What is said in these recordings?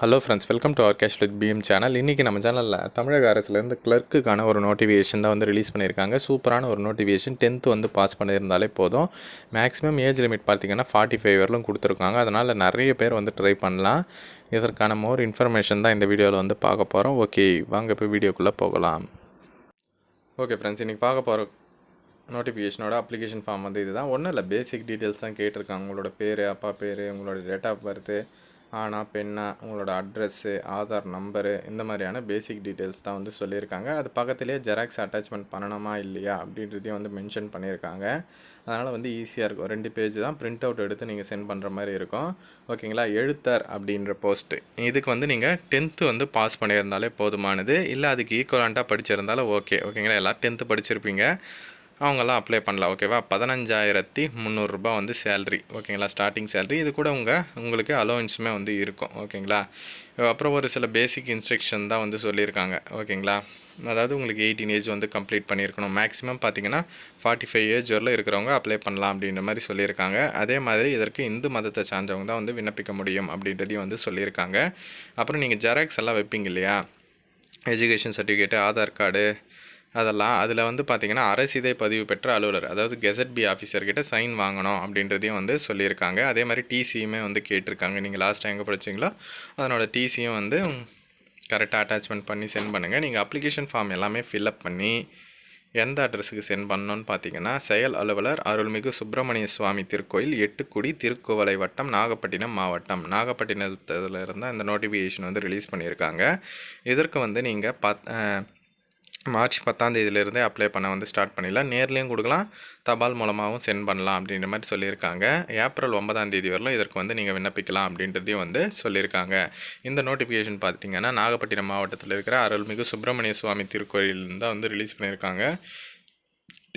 Hello friends welcome to our cash with PM channel இன்றைக்கி நம்ம சேனலில் தமிழக அரசுலேருந்து கிளர்க்குக்கான ஒரு நோட்டிஃபிகேஷன் தான் வந்து ரிலீஸ் பண்ணியிருக்காங்க. சூப்பரான ஒரு நோட்டிஃபிகேஷன் டென்த்து வந்து பாஸ் பண்ணியிருந்தாலே போதும். மேக்ஸிமம் ஏஜ் லிமிட் பார்த்தீங்கன்னா ஃபார்ட்டி ஃபைவ் வரலும் கொடுத்துருக்காங்க. அதனால் நிறைய பேர் வந்து ட்ரை பண்ணலாம். இதற்கான மோர் இன்ஃபர்மேஷன் தான் இந்த வீடியோவில் வந்து பார்க்க போகிறோம் ஓகே வாங்க இப்போ வீடியோக்குள்ளே போகலாம். ஓகே ஃப்ரெண்ட்ஸ் இன்றைக்கி பார்க்க போகிற நோட்டிஃபிகேஷனோட அப்ளிகேஷன் ஃபார்ம் வந்து இதுதான். ஒன்றும் இல்லை பேசிக் டீட்டெயில்ஸ் தான் கேட்டிருக்காங்க. உங்களோட பேர் அப்பா பேர் உங்களோட டேட் ஆஃப் பர்த்து ஆனா பெண்ணா உங்களோட அட்ரஸ்ஸு ஆதார் நம்பரு இந்த மாதிரியான பேசிக் டீட்டெயில்ஸ் தான் வந்து சொல்லியிருக்காங்க. அது பக்கத்துலேயே ஜெராக்ஸ் அட்டாச்மெண்ட் பண்ணணுமா இல்லையா அப்படின்றதையும் வந்து மென்ஷன் பண்ணியிருக்காங்க. அதனால் வந்து ஈஸியாக இருக்கும். ரெண்டு பேஜ் தான் பிரிண்ட் அவுட் எடுத்து நீங்கள் சென்ட் பண்ணுற மாதிரி இருக்கும். ஓகேங்களா எழுத்தர் அப்படின்ற போஸ்ட்டு இதுக்கு வந்து நீங்கள் டென்த்து வந்து பாஸ் பண்ணியிருந்தாலே போதுமானது. இல்லை அதுக்கு ஈக்குவலண்ட்டாக படிச்சிருந்தாலும் ஓகே ஓகேங்களா எல்லோரும் டென்த்து படிச்சிருப்பீங்க. அவங்கெல்லாம் அப்ளை பண்ணலாம் ஓகேவா பதினஞ்சாயிரத்தி முந்நூறுரூபா வந்து சேல்ரி ஓகேங்களா ஸ்டார்டிங் சேல்ரி இது கூட உங்கள் உங்களுக்கு அலோவன்ஸுமே வந்து இருக்கும் ஓகேங்களா அப்புறம் ஒரு சில பேசிக் இன்ஸ்ட்ரக்ஷன் தான் வந்து சொல்லியிருக்காங்க ஓகேங்களா அதாவது உங்களுக்கு எயிட்டீன் ஏஜ் வந்து கம்ப்ளீட் பண்ணியிருக்கணும். மேக்ஸிமம் பார்த்தீங்கன்னா ஃபார்ட்டி ஃபைவ் ஏஜ் வரல இருக்கிறவங்க அப்ளை பண்ணலாம் அப்படின்ற மாதிரி சொல்லியிருக்காங்க. அதே மாதிரி இதற்கு இந்து மதத்தை சார்ந்தவங்க தான் வந்து விண்ணப்பிக்க முடியும் அப்படின்றதையும் வந்து சொல்லியிருக்காங்க. அப்புறம் நீங்கள் ஜெராக்ஸ் எல்லாம் வைப்பீங்க இல்லையா? எஜுகேஷன் சர்டிஃபிகேட்டு ஆதார் கார்டு அதெல்லாம் அதில் வந்து பார்த்திங்கன்னா அரசிதை பதிவு பெற்ற அலுவலர் அதாவது கெசட் பி ஆஃபீஸர்கிட்ட சைன் வாங்கணும் அப்படின்றதையும் வந்து சொல்லியிருக்காங்க. அதே மாதிரி டிசியுமே வந்து கேட்டிருக்காங்க. நீங்கள் லாஸ்ட் எங்கே படிச்சிங்களோ அதனோட டிசியும் வந்து கரெக்டாக அட்டாச்மெண்ட் பண்ணி சென்ட் பண்ணுங்கள் நீங்கள் அப்ளிகேஷன் ஃபார்ம் எல்லாமே ஃபில்அப் பண்ணி எந்த அட்ரஸுக்கு சென்ட் பண்ணணும்னு பார்த்தீங்கன்னா செயல் அலுவலர் அருள்மிகு சுப்பிரமணிய சுவாமி திருக்கோயில் எட்டுக்குடி திருக்குவளை வட்டம் நாகப்பட்டினம் மாவட்டம். நாகப்பட்டினத்தில் இருந்தால் இந்த நோட்டிஃபிகேஷன் வந்து ரிலீஸ் பண்ணியிருக்காங்க. இதற்கு வந்து நீங்கள் பத் மார்ச் பத்தாம் தேதியிலேருந்தே அப்ளை பண்ண வந்து ஸ்டார்ட் பண்ணிடலாம். நேர்லேயும் கொடுக்கலாம் தபால் மூலமாகவும் சென்ட் பண்ணலாம் அப்படின்ற மாதிரி சொல்லியிருக்காங்க. ஏப்ரல் ஒன்பதாம் தேதி வரலும் இதற்கு வந்து நீங்கள் விண்ணப்பிக்கலாம் அப்படின்றதையும் வந்து சொல்லியிருக்காங்க. இந்த நோட்டிஃபிகேஷன் பார்த்தீங்கன்னா நாகப்பட்டினம் மாவட்டத்தில் இருக்கிற அருள்மிகு சுப்பிரமணிய சுவாமி திருக்கோயிலிருந்து தான் வந்து ரிலீஸ் பண்ணியிருக்காங்க.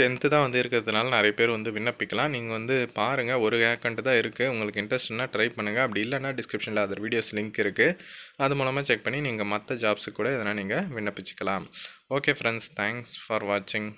டென்த்து தான் வந்து இருக்கிறதுனால நிறைய பேர் வந்து விண்ணப்பிக்கலாம். நீங்கள் வந்து பாருங்கள் ஒரு வேக்கண்ட்டு தான் இருக்குது உங்களுக்கு இன்ட்ரெஸ்ட்னா ட்ரை பண்ணுங்கள் அப்படி இல்லைன்னா டிஸ்கிரிப்ஷனில் அதர் வீடியோஸ் லிங்க் இருக்குது அது மூலமாக செக் பண்ணி நீங்கள் மற்ற ஜாப்ஸுக்கு கூட எதனால் நீங்கள் விண்ணப்பிச்சிக்கலாம். ஓகே ஃப்ரெண்ட்ஸ் தேங்க்ஸ் ஃபார் வாட்சிங்